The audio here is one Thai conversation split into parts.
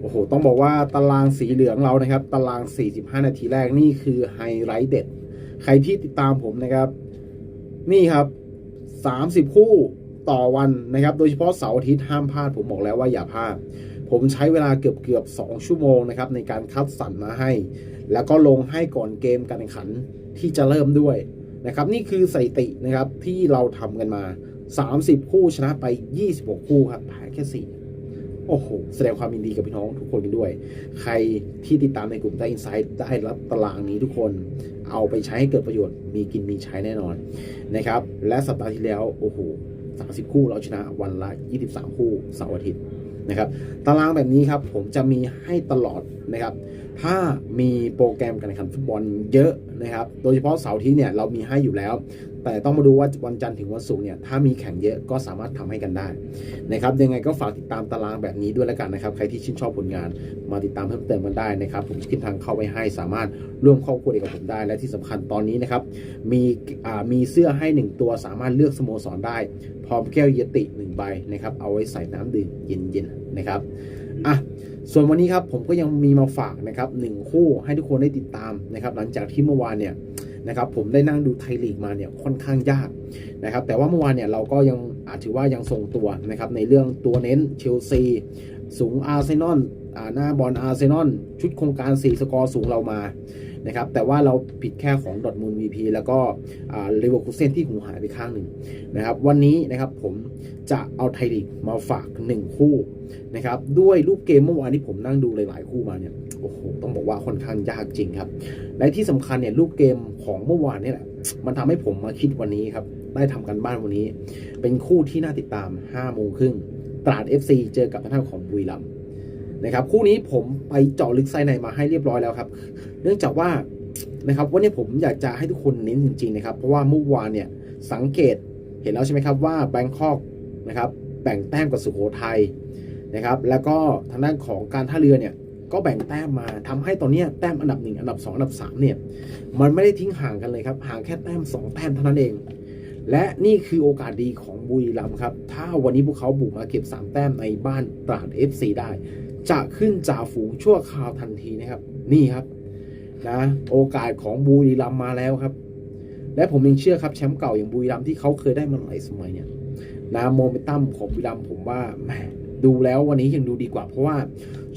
โอ้โห ต้องบอกว่าตารางสีเหลืองเรานะครับ ตาราง 45 นาทีแรกนี่คือไฮไลท์เด็ด ใครที่ติดตามผมนะครับ นี่ครับ 30 คู่ต่อวันนะครับ โดยเฉพาะเสาร์อาทิตย์ห้ามพลาด ผมบอกแล้วว่าอย่าพลาด ผมใช้เวลาเกือบเกือบ2ชั่วโมงนะครับ ในการคัดสรรมาให้ แล้วก็ลงให้ก่อนเกมการแข่งขันที่จะเริ่มด้วยนะครับ นี่คือสถิตินะครับที่เราทำกันมา 30 คู่ชนะไป 26 คู่ครับแพ้แค่4 โอ้โห แสดงความยินดีกับพี่น้องทุกคนกันด้วย ใครที่ติดตามในกลุ่มได้อินไซต์ได้รับตารางนี้ทุกคนเอาไปใช้ให้เกิดประโยชน์ มีกินมีใช้แน่นอนนะครับ และสัปดาห์ที่แล้ว โอ้โห30 คู่เราชนะวันละ 23 คู่เสาร์อาทิตย์นะครับตารางแบบนี้ครับผมจะมีให้ตลอดนะครับ ถ้ามีโปรแกรมการแข่งขันฟุตบอลเยอะ นะครับ โดยเฉพาะเสาร์ที่เนี่ยเรามีให้อยู่แล้ว แต่ต้องมาดูว่าวันจันทร์ถึงวันศุกร์เนี่ยถ้ามีแข่งเยอะก็สามารถทำให้กันได้นะครับยังไงก็ฝากติดตามตารางแบบนี้ด้วยแล้วกันนะครับ ใครที่ชื่นชอบผลงานมาติดตามเพิ่มเติมกันได้นะครับ ผมขึ้นทางเข้าไว้ให้สามารถร่วมครอบครัวเดียวกับผมได้ และที่สำคัญตอนนี้นะครับมีมีเสื้อให้ 1 ตัวสามารถเลือกสโมสรได้ พร้อมแก้วเยติ1ใบนะครับเอาไว้ใส่น้ำดื่มเย็นๆนะครับ อะส่วนวันนี้ครับผมก็ยังมีมาฝากนะครับหนึ่งคู่ให้ทุกคนได้ติดตามนะครับ หลังจากที่เมื่อวานเนี่ยนะครับผมได้นั่งดูไทยลีกมาเนี่ยค่อนข้างยากนะครับ แต่ว่าเมื่อวานเนี่ยเราก็ยังอาจถือว่ายังทรงตัวนะครับในเรื่องตัวเน้นเชลซีสูงอาร์เซนอล หน้าบอลอาร์เซนอลชุดโครงการ 4 สกอร์สูงเรามานะครับแต่ว่าเราผิดแค่ของดอทมูลวีพีแล้วก็เลเวอร์คูเซนที่หูหายไปข้างหนึ่งนะครับวันนี้นะครับผมจะเอาไทยลีกมาฝาก 1 คู่นะครับด้วยรูปเกมเมื่อวานที่ผมนั่งดูหลาย ๆ คู่มาเนี่ยโอ้โหต้องบอกว่าค่อนข้างยากจริงครับและที่สำคัญเนี่ยรูปเกมของเมื่อวานนี่แหละมันทำให้ผมมาคิดวันนี้ครับได้ทำกันบ้านวันนี้ เป็นคู่ที่น่าติดตาม5โมงครึ่งตราด FC เจอกับทางด้านของบุรีรัมย์ นะครับคู่นี้ผมไปเจาะลึกไส้ในมาให้เรียบร้อยแล้วครับ เนื่องจากว่านะครับวันนี้ผมอยากจะให้ทุกคนเน้นจริงๆนะครับ เพราะว่าเมื่อวานเนี่ยสังเกตเห็นแล้วใช่ไหมครับว่าแบงคอกนะครับแบ่งแต้มกับสุโขทัยนะครับ แล้วก็ทางด้านของการท่าเรือเนี่ยก็แบ่งแต้มมาทำให้ตอนนี้แต้มอันดับ 1 อันดับ 2 อันดับ3เนี่ยมันไม่ได้ทิ้งห่างกันเลยครับห่างแค่แต้ม 2 แต้มเท่านั้นเอง และนี่คือโอกาสดีของบุรีรัมย์ครับ ถ้าวันนี้พวกเขาบุกมาเก็บ 3 แต้มในบ้านตราด FC ได้ จะขึ้นจ่าฝูงชั่วคราวทันทีนะครับ นี่ครับนะโอกาสของบุรีรัมมาแล้วครับ และผมยังเชื่อครับแชมป์เก่าอย่างบุรีรัมที่เขาเคยได้มาหลายสมัยเนี่ยนะโมเมนตัมของบุรีรัมผมว่าแหมดูแล้ววันนี้ยังดูดีกว่า เพราะว่า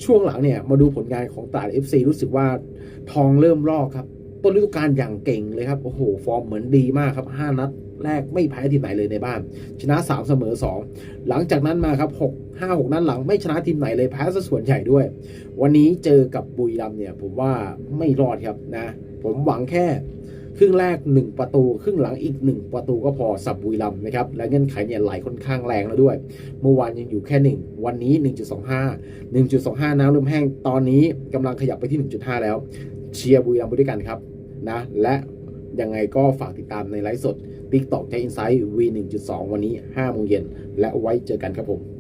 ช่วงหลังเนี่ยมาดูผลงานของตราด FC รู้สึกว่าทองเริ่มลอกครับ ต้นฤดูกาลอย่างเก่งเลยครับ โอ้โห ฟอร์มเหมือนดีมากครับ 5 นัด แรกไม่แพ้ทีมไหนเลยในบ้าน ชนะ 3 เสมอ 2 หลังจากนั้นมาครับ6 5 6 นัดหลังไม่ชนะทีมไหนเลยแพ้ซะส่วนใหญ่ด้วย วันนี้เจอกับบุรีรัมเนี่ยผมว่าไม่รอดครับนะ ผมหวังแค่ครึ่งแรก 1 ประตู ครึ่งหลังอีก 1 ประตูก็พอสับบุรีรัมนะครับ และเงื่อนไขเนี่ยไหลค่อนข้างแรงแล้วด้วย เมื่อวานยังอยู่แค่ 1 วันนี้ 1.25 1.25 น้ำเริ่มแห้งตอนนี้กำลังขยับไปที่ 1.5 แล้วเชียร์บุรีรัมไปด้วยกันครับนะและ ยังไงก็ฝากติดตามในไลฟ์สด TikTok ใช้ Insight V1.2 วันนี้5โมงเย็นและไว้เจอกันครับผม